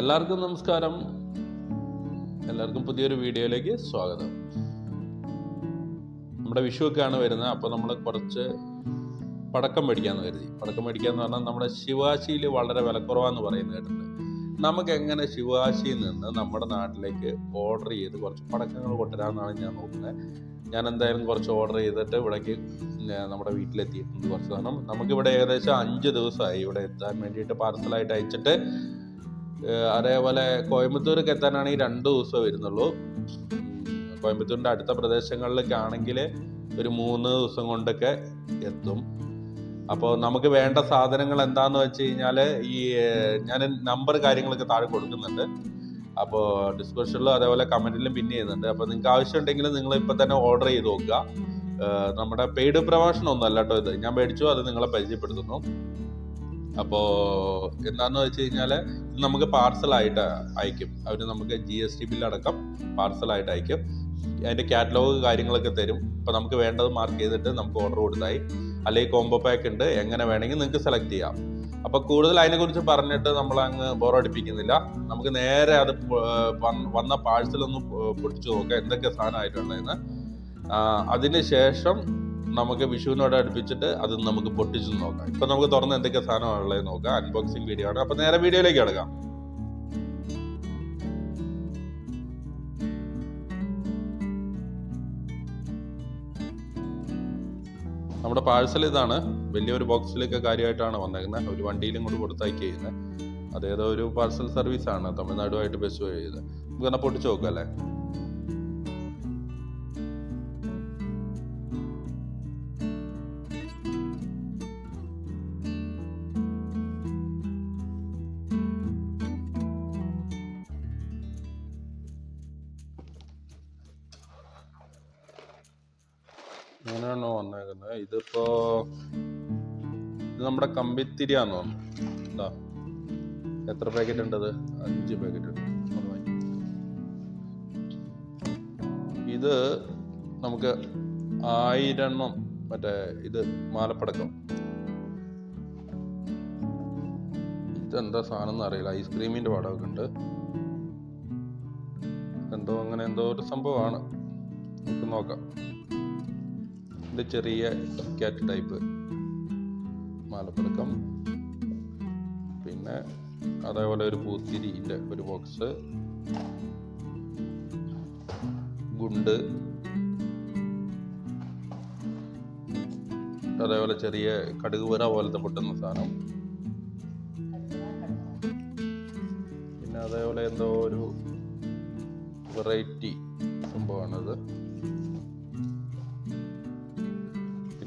എല്ലാവർക്കും നമസ്കാരം. എല്ലാവർക്കും പുതിയൊരു വീഡിയോയിലേക്ക് സ്വാഗതം. നമ്മുടെ വിഷുവൊക്കെയാണ് വരുന്നത്. അപ്പോൾ നമ്മൾ കുറച്ച് പടക്കം മേടിക്കാമെന്ന് കരുതി. പടക്കം മേടിക്കാന്ന് പറഞ്ഞാൽ നമ്മുടെ ശിവാശിയിൽ വളരെ വിലക്കുറവാന്ന് പറയുന്നത് കേട്ടിട്ടുണ്ട്. നമുക്ക് എങ്ങനെ ശിവാശിയിൽ നിന്ന് നമ്മുടെ നാട്ടിലേക്ക് ഓർഡർ ചെയ്ത് കുറച്ച് പടക്കങ്ങൾ കൊണ്ടുവരാമെന്നാണ് ഞാൻ നോക്കുന്നത്. ഞാൻ എന്തായാലും കുറച്ച് ഓർഡർ ചെയ്തിട്ട് ഇവിടേക്ക് നമ്മുടെ വീട്ടിലെത്തിയിട്ടുണ്ട് കുറച്ച് കാരണം നമുക്കിവിടെ ഏകദേശം അഞ്ച് ദിവസമായി ഇവിടെ എത്താൻ വേണ്ടിയിട്ട് പാർസലായിട്ട് അയച്ചിട്ട് അതേപോലെ കോയമ്പത്തൂർക്ക് എത്താനാണെങ്കിൽ രണ്ട് ദിവസം വരുന്നുള്ളൂ. കോയമ്പത്തൂരിന്റെ അടുത്ത പ്രദേശങ്ങളിലൊക്കെ ആണെങ്കിൽ ഒരു മൂന്ന് ദിവസം കൊണ്ടൊക്കെ എത്തും. അപ്പോൾ നമുക്ക് വേണ്ട സാധനങ്ങൾ എന്താന്ന് വെച്ച് കഴിഞ്ഞാൽ ഈ ഞാൻ നമ്പർ കാര്യങ്ങളൊക്കെ താഴെ കൊടുക്കുന്നുണ്ട്. അപ്പോൾ ഡിസ്ക്രിപ്ഷനിലും അതേപോലെ കമന്റിലും പിൻ ചെയ്യുന്നുണ്ട്. അപ്പോൾ നിങ്ങൾക്ക് ആവശ്യമുണ്ടെങ്കിൽ നിങ്ങൾ ഇപ്പം തന്നെ ഓർഡർ ചെയ്ത് നോക്കുക. നമ്മുടെ പെയ്ഡ് പ്രഭാഷണം ഒന്നും അല്ല കേട്ടോ ഇത്. ഞാൻ മേടിച്ചു അത് നിങ്ങളെ പരിചയപ്പെടുത്തുന്നു. അപ്പോൾ എന്താണെന്ന് വെച്ച് കഴിഞ്ഞാൽ നമുക്ക് പാർസലായിട്ട് അയക്കും. അവർ നമുക്ക് ജി എസ് ടി ബില്ലടക്കം പാർസലായിട്ട് അയക്കും. അതിന്റെ കാറ്റലോഗ് കാര്യങ്ങളൊക്കെ തരും. അപ്പോൾ നമുക്ക് വേണ്ടത് മാർക്ക് ചെയ്തിട്ട് നമുക്ക് ഓർഡർ കൊടുത്തായി. അല്ലെങ്കിൽ കോംബോ പാക്ക് ഉണ്ട്. എങ്ങനെ വേണമെങ്കിൽ നിങ്ങൾക്ക് സെലക്ട് ചെയ്യാം. അപ്പോൾ കൂടുതൽ അതിനെക്കുറിച്ച് പറഞ്ഞിട്ട് നമ്മൾ അങ്ങ് ബോറടിപ്പിക്കുന്നില്ല നമുക്ക് നേരെ അത് വന്ന- ഒന്ന് പൊടിച്ചു നോക്കാം. എന്തൊക്കെ സാധനമായിട്ടുള്ളതെന്ന് അതിന് ശേഷം നമുക്ക് വിഷുവിനോട് അടുപ്പിച്ചിട്ട് അത് നമുക്ക് പൊട്ടിച്ചു നോക്കാം. ഇപ്പൊ നമുക്ക് തുറന്ന് എന്തൊക്കെ സാധനമാണുള്ളത് നോക്കാം. അൺബോക്സിംഗ് വീഡിയോ ആണ്. അപ്പൊ നേരെ വീഡിയോയിലേക്ക് കിടക്കാം നമ്മുടെ പാഴ്സൽ ഇതാണ്. വലിയൊരു ബോക്സിലൊക്കെ കാര്യമായിട്ടാണ് വന്നേക്കുന്നത്. ഒരു വണ്ടിയിലും കൂടി കൊടുത്തയക്കുക ചെയ്യുന്നത്. അതേതോ ഒരു പാഴ്സൽ സർവീസ് ആണ്. തമിഴ്നാടുമായിട്ട് ബസ് വഴി ചെയ്ത് നമുക്ക് തന്നെ പൊട്ടിച്ചു നോക്കാം അല്ലേ? ഇതിപ്പോ ഇത് നമ്മുടെ കമ്പിത്തിരിയാന്ന് തോന്നുന്നു. എത്ര പാക്കറ്റ് ഉണ്ട് അത് അഞ്ച് പാക്കറ്റ് ഉണ്ട്. ഇത് നമുക്ക് ആയിരെണ്ണം മറ്റേ ഇത് മാലപ്പടക്കം. ഇതെന്താ സാധനം എന്ന് അറിയില്ല ഐസ്ക്രീമിന്റെ പടമൊക്കെ ഉണ്ട്. എന്തോ അങ്ങനെ എന്തോ ഒരു സംഭവമാണ്. നമുക്ക് നോക്കാം. ഇത് ചെറിയ ക്യാറ്റ് ടൈപ്പ് മാലപ്പുറക്കം. പിന്നെ അതേപോലെ ഒരു പൂത്തിരിന്റെ ഒരു ബോക്സ് ഗുണ്ട്. അതേപോലെ ചെറിയ കടുക് വര പോലത്തെ പൊട്ടുന്ന സാധനം. പിന്നെ അതേപോലെ എന്തോ ഒരു വെറൈറ്റി സംഭവമാണത്.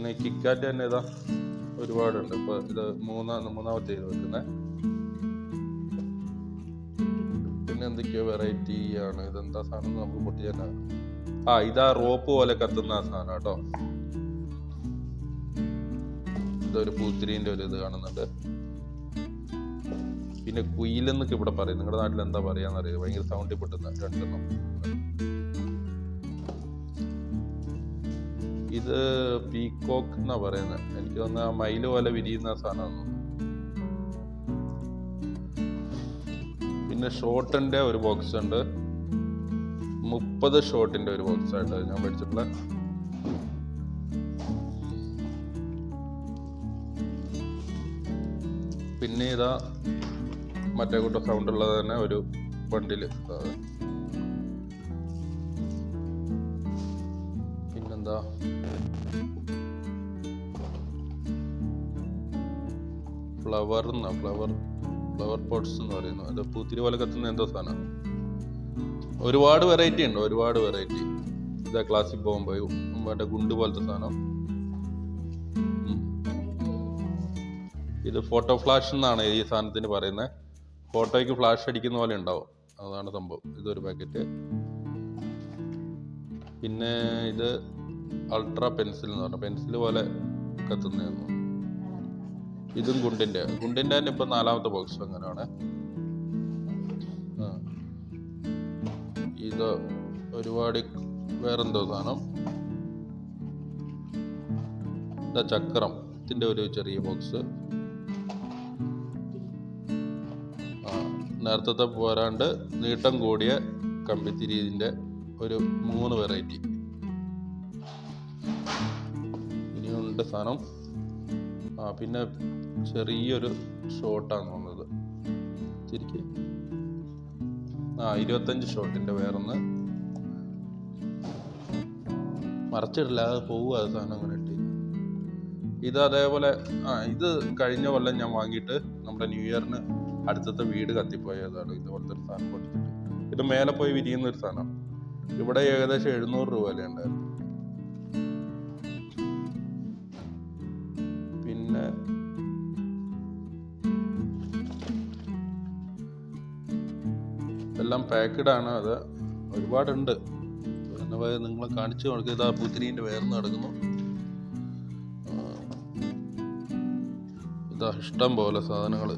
പിന്നെ കിക്കാറ്റ് തന്നെ ഇതാ ഒരുപാടുണ്ട്. ഇപ്പൊ ഇത് മൂന്നാ മൂന്നാമത്തെ ഇത് വെക്കുന്നത് പിന്നെ എന്തൊക്കെയോ വെറൈറ്റി ആണ്. ഇതെന്താ സാധനം നമുക്ക് പൊട്ടി തന്നെ ആ ഇതാ റോപ്പ് പോലെ കത്തുന്ന സാധനം കേട്ടോ. ഇതൊരു പൂത്തിരിന്റെ ഒരു ഇത് കാണുന്നുണ്ട്. പിന്നെ കുയിലെന്നൊക്കെ ഇവിടെ പറയും. നിങ്ങളുടെ നാട്ടിൽ എന്താ പറയാന്നറിയോ? ഭയങ്കര സൗണ്ടിൽ പൊട്ടുന്ന രണ്ടെണ്ണം. ഇത് പീകോക്ക് എന്നാ പറയുന്നത് എനിക്ക് തോന്നുന്ന ആ മയിൽ പോലെ വിരിയുന്ന സാധനമാണ് പിന്നെ ഷോട്ടിന്റെ ഒരു ബോക്സ് ഉണ്ട്. മുപ്പത് ഷോട്ടിന്റെ ഒരു ബോക്സ് ആയിട്ട് ഞാൻ മേടിച്ചിട്ടുള്ള പിന്നെ ഇതാ മറ്റേ കൂട്ട സൗണ്ട് ഉള്ളത് തന്നെ ഒരു ബണ്ടിൽ ഫ്ലവർ എന്നാ ഫ്ലവർ ഫ്ലവർ പോട്ട്സ് എന്ന് പറയുന്നു അത് പൂത്തിരി പോലെ കത്തുന്ന എന്തോ സാധനം ഒരുപാട് വെറൈറ്റി ഉണ്ട് ഒരുപാട് വെറൈറ്റി ഇതാ ക്ലാസ്സിൽ പോകുമ്പോൾ മറ്റേ ഗുണ്ട് പോലത്തെ സാധനം. ഇത് ഫോട്ടോ ഫ്ലാഷ് എന്നാണ് ഈ സാധനത്തിന് പറയുന്നത് ഫോട്ടോയ്ക്ക് ഫ്ലാഷ് അടിക്കുന്ന പോലെ ഉണ്ടാവും. അതാണ് സംഭവം. ഇതൊരു പാക്കറ്റ് പിന്നെ ഇത് അൾട്രാ പെൻസിൽ എന്ന് പറഞ്ഞ പെൻസിൽ പോലെ കത്തുന്നതെന്നു ഇതും ഗുണ്ടിന്റെ ഗുണ്ടിന്റെ തന്നെ ഇപ്പൊ നാലാമത്തെ ബോക്സ് അങ്ങനെയാണ്. ഇത് ഒരുപാട് വേറെന്തോ സാധനം. ഇതാ ചക്രം. ഇതിന്റെ ഒരു ചെറിയ ബോക്സ് നേരത്തെ പോരാണ്ട് നീട്ടം കൂടിയ കമ്പിത്തിരിഇതിന്റെ ഒരു മൂന്ന് വെറൈറ്റി ഇനിയുണ്ട് സാധനം. ആ പിന്നെ ചെറിയൊരു ഷോട്ടാണ് തോന്നുന്നത് തിരിക്ക്. ആ ഇരുപത്തഞ്ച് ഷോട്ടിന്റെ വേറൊന്ന്. മറച്ചിടില്ല അത് പോവുക അത് സാധനം അങ്ങനെ ഇട്ട്. ഇത് അതേപോലെ ആ ഇത് കഴിഞ്ഞ കൊല്ലം ഞാൻ വാങ്ങിയിട്ട് നമ്മുടെ ന്യൂ ഇയറിന് അടുത്തത്തെ വീട് കത്തിപ്പോയതാണ്. ഇതുപോലത്തെ ഒരു സാധനം കൊടുത്തിട്ട്. ഇത് മേലെ പോയി വിരിയുന്ന ഒരു സാധനം ഇവിടെ ഏകദേശം എഴുന്നൂറ് രൂപ വില ഉണ്ടായിരുന്നു എല്ലാം ആണ്. അത് ഒരുപാടുണ്ട്. നിങ്ങളെ കാണിച്ചു കൊടുക്കുക ഇതാ പൂത്തിരീന്റെ വേർന്ന് നടക്കുന്നു. ഇതാ ഇഷ്ടം പോലെ സാധനങ്ങൾ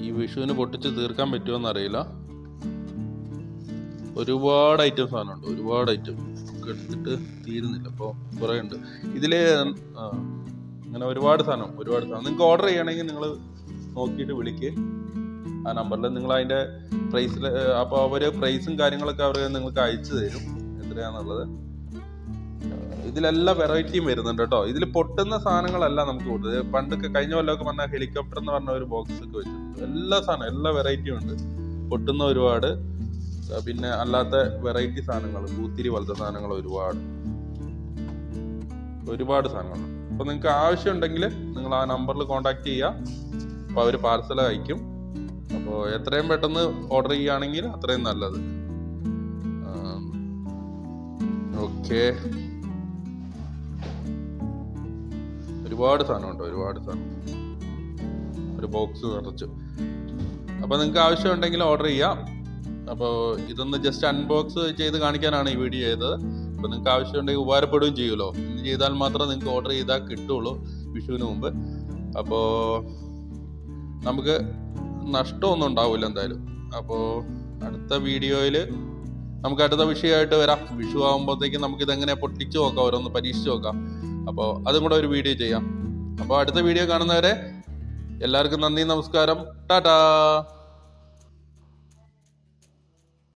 ഈ വിഷുവിന് പൊട്ടിച്ച് തീർക്കാൻ പറ്റുമോ അറിയില്ല. ഒരുപാട് ഐറ്റം സാധനമുണ്ട്. ഒരുപാട് ഐറ്റം ഒക്കെ എടുത്തിട്ട് തീരുന്നില്ല. അപ്പോൾ കുറേ ഉണ്ട്. ഇതിൽ അങ്ങനെ ഒരുപാട് സാധനം ഒരുപാട് സാധനം. നിങ്ങൾക്ക് ഓർഡർ ചെയ്യണമെങ്കിൽ നിങ്ങൾ നോക്കിയിട്ട് വിളിക്ക്. ആ നമ്പറിൽ നിങ്ങൾ അതിന്റെ പ്രൈസിൽ അപ്പോൾ അവർ പ്രൈസും കാര്യങ്ങളൊക്കെ അവർ നിങ്ങൾക്ക് അയച്ചു തരും. എത്രയാണെന്നുള്ളത് ഇതിലെല്ലാം വെറൈറ്റിയും വരുന്നുണ്ട് കേട്ടോ ഇതിൽ പൊട്ടുന്ന സാധനങ്ങളല്ല നമുക്ക് കൊടുത്തത്. പണ്ടൊക്കെ കഴിഞ്ഞ കൊല്ലമൊക്കെ പറഞ്ഞ ഹെലികോപ്റ്റർ എന്ന് പറഞ്ഞ ഒരു ബോക്സ് ഒക്കെ വെച്ചിട്ടുണ്ട്. എല്ലാ സാധനം എല്ലാ വെറൈറ്റിയും ഉണ്ട്. പൊട്ടുന്ന ഒരുപാട് പിന്നെ അല്ലാത്ത വെറൈറ്റി സാധനങ്ങൾ പൂത്തിരി പോലത്തെ സാധനങ്ങൾ ഒരുപാട്. ഒരുപാട് സാധനങ്ങളുണ്ട്. അപ്പോൾ നിങ്ങൾക്ക് ആവശ്യമുണ്ടെങ്കിൽ നിങ്ങൾ ആ നമ്പറിൽ കോൺടാക്ട് ചെയ്യുക അപ്പോൾ അവർ പാർസൽ അയക്കും. അപ്പോൾ എത്രയും പെട്ടെന്ന് ഓർഡർ ചെയ്യുകയാണെങ്കിൽ അത്രയും നല്ലത്. ഓക്കെ ഒരുപാട് സാധനമുണ്ട് ഒരുപാട് സാധനം ഒരു ബോക്സ് നിറച്ചു. അപ്പോൾ നിങ്ങൾക്ക് ആവശ്യമുണ്ടെങ്കിൽ ഓർഡർ ചെയ്യാം. അപ്പോൾ ഇതൊന്ന് ജസ്റ്റ് അൺബോക്സ് ചെയ്ത് കാണിക്കാനാണ് ഈ വീഡിയോ ചെയ്തത്. അപ്പോൾ നിങ്ങൾക്ക് ആവശ്യമുണ്ടെങ്കിൽ ഉപകാരപ്പെടുകയും ചെയ്യുമല്ലോ. ഇന്ന് ചെയ്താൽ മാത്രമേ നിങ്ങൾക്ക് ഓർഡർ ചെയ്താൽ കിട്ടുള്ളൂ വിഷുവിന് മുമ്പ്. അപ്പോൾ നമുക്ക് നഷ്ടമൊന്നും ഉണ്ടാവില്ല എന്തായാലും. അപ്പോൾ അടുത്ത വീഡിയോയിൽ നമുക്ക് അടുത്ത വിഷയമായിട്ട് വരാം. വിഷു ആകുമ്പോഴത്തേക്കും നമുക്ക് ഇതെങ്ങനെ പൊട്ടിച്ചു നോക്കാം ഓരോന്ന് പരീക്ഷിച്ച് നോക്കാം. അപ്പോൾ അതും കൂടെ ഒരു വീഡിയോ ചെയ്യാം. അപ്പോൾ അടുത്ത വീഡിയോ കാണുന്നവരെ എല്ലാവർക്കും നന്ദി നമസ്കാരം. ടാറ്റാ!